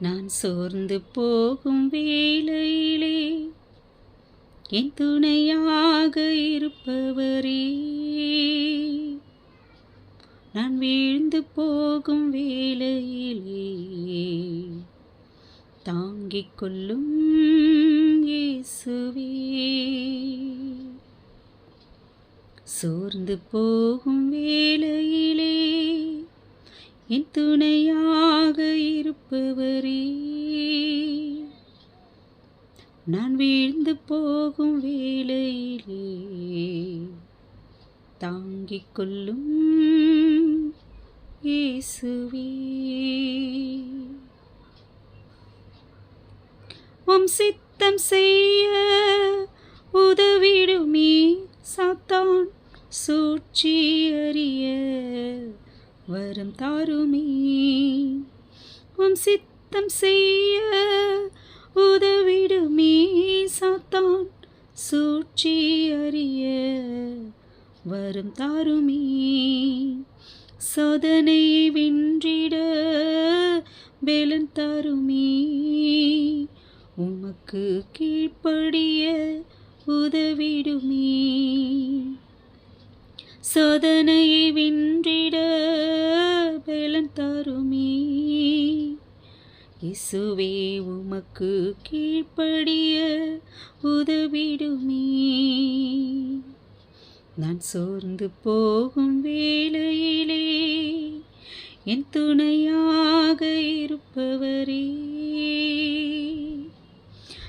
நான் சோர்ந்து போகும் வேளையிலே என் துணையாக இருப்பவரே. நான் வீழ்ந்து போகும் வேளையிலே தாங்கிக் கொள்ளும் இயேசுவே. சோர்ந்து போகும் வேளையிலே என் துணையாக இருப்பவரே. நான் வீழ்ந்து போகும் வேளையிலே தாங்கிக் கொள்ளும் இயேசுவே. உம் சித்தம் செய்ய உதவிடுமே சாத்தான் சூழ்ச்சி அறிய வரம் தாருமே. உம் சித்தம் செய்ய உதவிடுமே சாத்தான். சூழ்ச்சி அறிய வரும் தாருமே. சோதனை வென்றிட பேலன் தாருமே. உமக்கு கீழ்ப்படிய உதவிடுமே. சோதனையை வென்றிட பலன் தருமே. இசுவே உமக்கு கீழ்ப்படிய உதவிடுமே. நான் சோர்ந்து போகும் வேளையிலே என் துணையாக இருப்பவரே.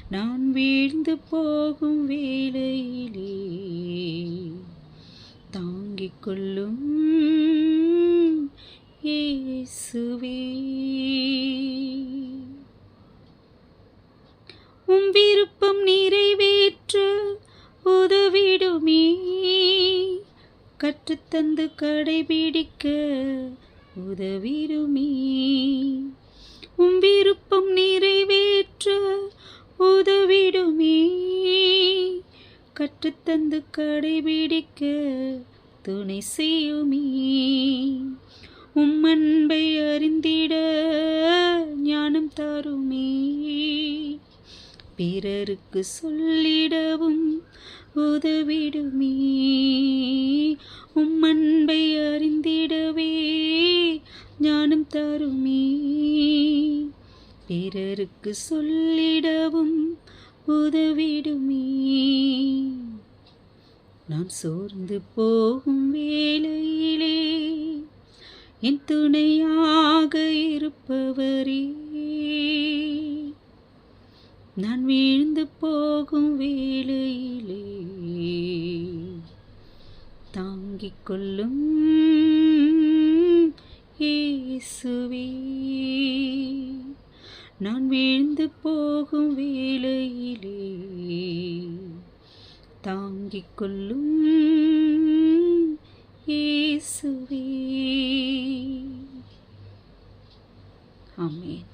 நான் வீழ்ந்து போகும் வேளையிலே தாங்கிக் கொள்ளும் இயேசுவே. உம் விருப்பம் நிறைவேற்ற உதவிடுமே. கற்றுத்தந்து கடைபிடிக்க உதவிடுமே. உம் விருப்பம் நிறைவேற்ற உதவிடுமே. கற்றுத்தந்து கடைபிடிக்க துணை செய்யுமே உம் அன்பை அறிந்திட ஞானம் தருமே. பிறருக்கு சொல்லிடவும் உதவிடுமே. உம் அன்பை அறிந்திடவே ஞானம் தருமே. பிறருக்கு சொல்லிடவும் உதவிடுமே. நான் சோர்ந்து போகும் வேளையிலே என் துணையாக இருப்பவரே. நான் வீழ்ந்து போகும் வேளையிலே தாங்கிக் கொள்ளும் இயேசுவே. நான் வீழ்ந்து போகும் வேளையிலே தாங்கிக் கொள்ளும் இயேசுவே. ஆமேன்.